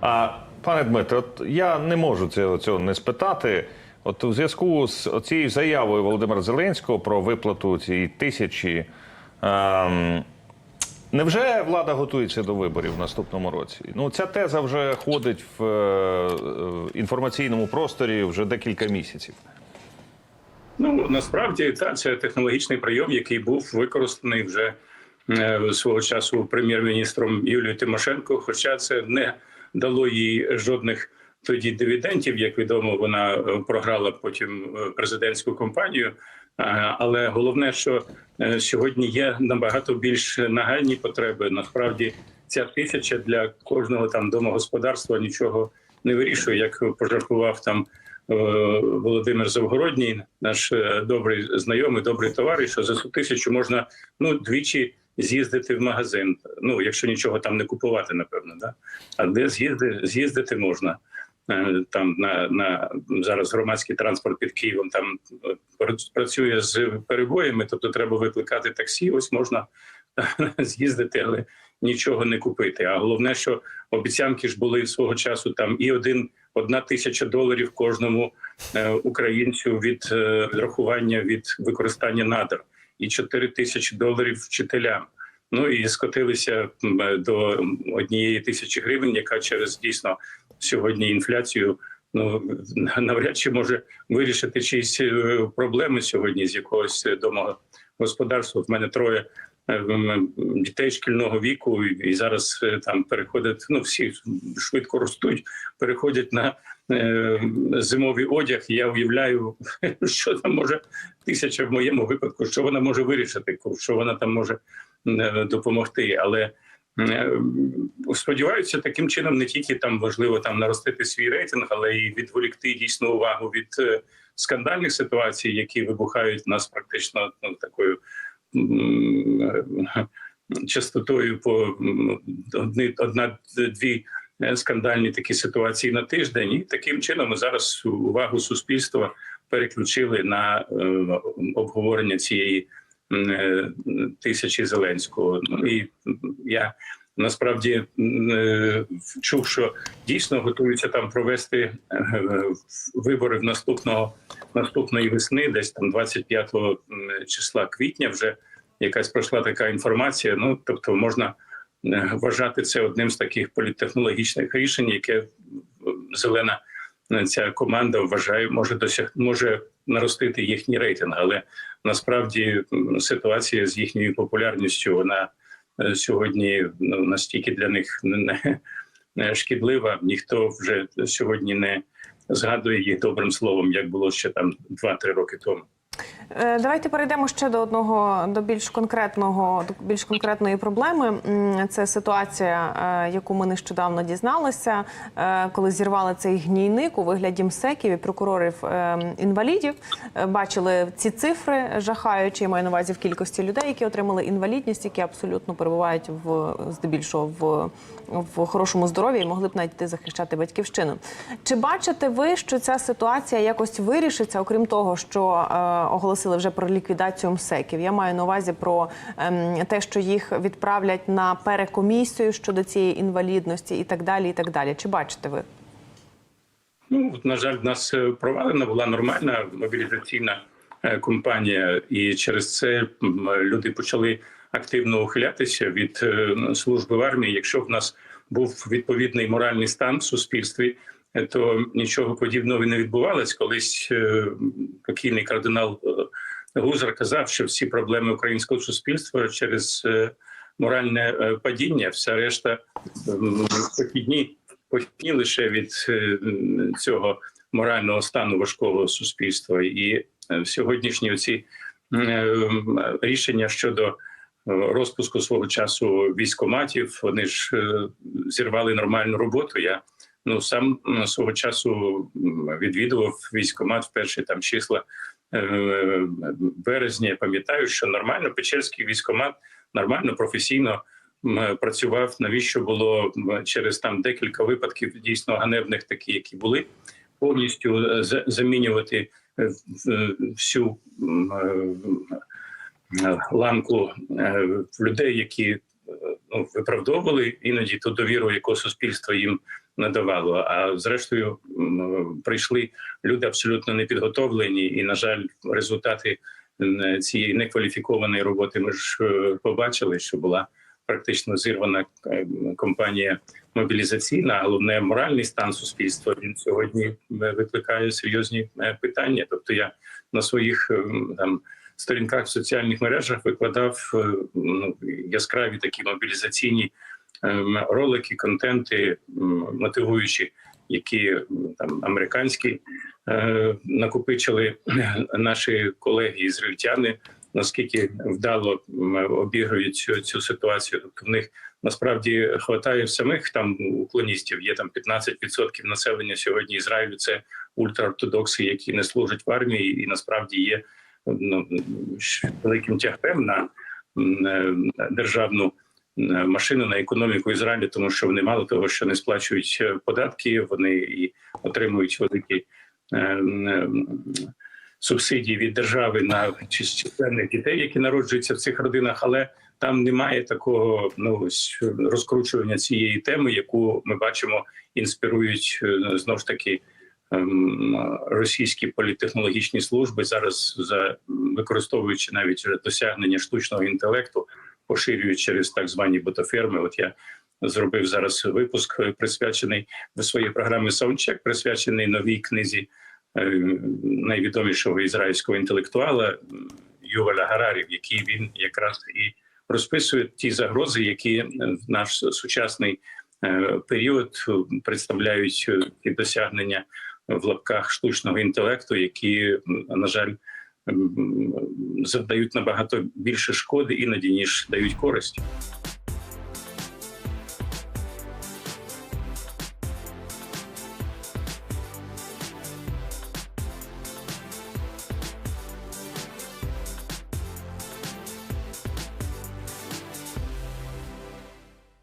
А пане Дмитро, я не можу цього, цього не спитати. От у зв'язку з цією заявою Володимира Зеленського про виплату цієї тисячі. Ем, Невже влада готується до виборів в наступному році? Ну, ця теза вже ходить в е, інформаційному просторі вже декілька місяців. Ну насправді та це технологічний прийом, який був використаний вже е, свого часу прем'єр-міністром Юлією Тимошенко. Хоча це не дало їй жодних тоді дивідендів. Як відомо, вона е, програла потім е, президентську кампанію. Е, Але головне, що сьогодні є набагато більш нагальні потреби. Насправді, ця тисяча для кожного там домогосподарства нічого не вирішує, як пожартував там Володимир Завгородній, наш добрий знайомий, добрий товариш, що за тисячу можна ну двічі з'їздити в магазин. Ну, якщо нічого там не купувати, напевно, да? а де з'їзди, з'їздити можна. Е, Там на, на зараз громадський транспорт під Києвом там е, працює з перебоями, тобто треба викликати таксі. Ось можна з'їздити, але нічого не купити. А головне, що обіцянки ж були свого часу там і один одна тисяча доларів кожному е, українцю від відрахування від використання надр, і 4 тисячі доларів вчителям. Ну і скотилися до однієї тисячі гривень, яка через дійсно сьогодні інфляцію. Ну навряд чи може вирішити чиїсь е, проблеми сьогодні з якогось е, домогосподарства. В мене троє е, дітей шкільного віку, і зараз там переходять. Ну всі швидко ростуть, переходять на зимовий одяг. Я уявляю, що там може тисяча в моєму випадку, що вона може вирішити, що вона там може е, допомогти, але. Е, Сподіваюся, таким чином не тільки там важливо там наростити свій рейтинг, але й відволікти дійсно увагу від е, скандальних ситуацій, які вибухають нас практично ну, такою е, частотою по одні, одна-дві е, скандальні такі ситуації на тиждень. І таким чином зараз увагу суспільства переключили на е, обговорення цієї е, тисячі Зеленського. Ну і я насправді е, чув, що дійсно готуються там провести е, вибори в наступного наступної весни, десь там 25 м, числа квітня. Вже якась пройшла така інформація. Ну тобто, можна е, вважати це одним з таких політтехнологічних рішень, яке е, зелена е, ця команда вважає, може досяг може наростити їхній рейтинг, але насправді ситуація з їхньою популярністю вона е, сьогодні ну, настільки для них не шкідлива. Ніхто вже сьогодні не згадує їх добрим словом, як було ще там 2-3 роки тому. Е, Давайте перейдемо ще до одного до більш конкретного до більш конкретної проблеми. Це ситуація, е, яку ми нещодавно дізналися, е, коли зірвали цей гнійник у вигляді МСЕКів і прокурорів е, інвалідів. Бачили ці цифри жахаючі. Маю на увазі в кількості людей, які отримали інвалідність, які абсолютно перебувають в здебільшого в, в хорошому здоров'ї і могли б навіть захищати батьківщину. Чи бачите ви, що ця ситуація якось вирішиться, окрім того, що оголосили вже про ліквідацію МСЕКів? Я маю на увазі про ем, те, що їх відправлять на перекомісію щодо цієї інвалідності і так далі. І так далі. Чи бачите ви? Ну на жаль, в нас е, провалена була нормальна мобілізаційна е, кампанія, і через це люди почали активно ухилятися від е, служби в армії. Якщо в нас був відповідний моральний стан в суспільстві, то нічого подібного не відбувалось. Колись е, покійний кардинал е, Гузар казав, що всі проблеми українського суспільства через е, моральне падіння, вся решта похідні похідні лише від цього морального стану важкого суспільства. І сьогоднішні ці рішення щодо розпуску свого часу військоматів, вони ж зірвали нормальну роботу. Я ну сам свого часу відвідував військомат в перші там числа е, березня. Пам'ятаю, що нормально Печерський військомат нормально професійно працював. Навіщо було через там декілька випадків дійсно ганебних, такі, які були, повністю за- замінювати всю ланку людей, які ну, виправдовували іноді ту довіру, яку суспільство їм надавало. А зрештою прийшли люди абсолютно непідготовлені, і, на жаль, результати цієї некваліфікованої роботи ми ж е, побачили, що була практично зірвана е, компанія мобілізаційна, а головне моральний стан суспільства. Він сьогодні е, викликає серйозні питання. Тобто, я на своїх е, там сторінках в соціальних мережах викладав е, ну, яскраві такі мобілізаційні ем, ролики, контенти, мотивуючі, які там американські е, накопичили наші колеги ізраїльтяни, наскільки вдало обігрують цю, цю ситуацію. Тобто в них насправді хватає самих там уклоністів. Є там 15% населення сьогодні Ізраїлю. Це ультраортодокси, які не служать в армії, і насправді є великим тягпем на е, державну е, машину на економіку Ізраїлю, тому що вони мало того, що не сплачують е, податки, вони і отримують великі субсидії від держави на численних дітей, які народжуються в цих родинах, але там немає такого ну розкручування цієї теми, яку ми бачимо, інспірують знов ж таки російські політехнологічні служби зараз за використовуючи навіть досягнення штучного інтелекту, поширюють через так звані ботоферми. От я зробив зараз випуск е, присвячений до своєї програми Soundcheck, присвячений новій книзі е, найвідомішого ізраїльського інтелектуала Юваля Гарарі, в якій він якраз і розписує ті загрози, які е, в наш сучасний період представляють ті досягнення в лапках штучного інтелекту, які, на жаль, завдають набагато більше шкоди іноді ніж дають користь.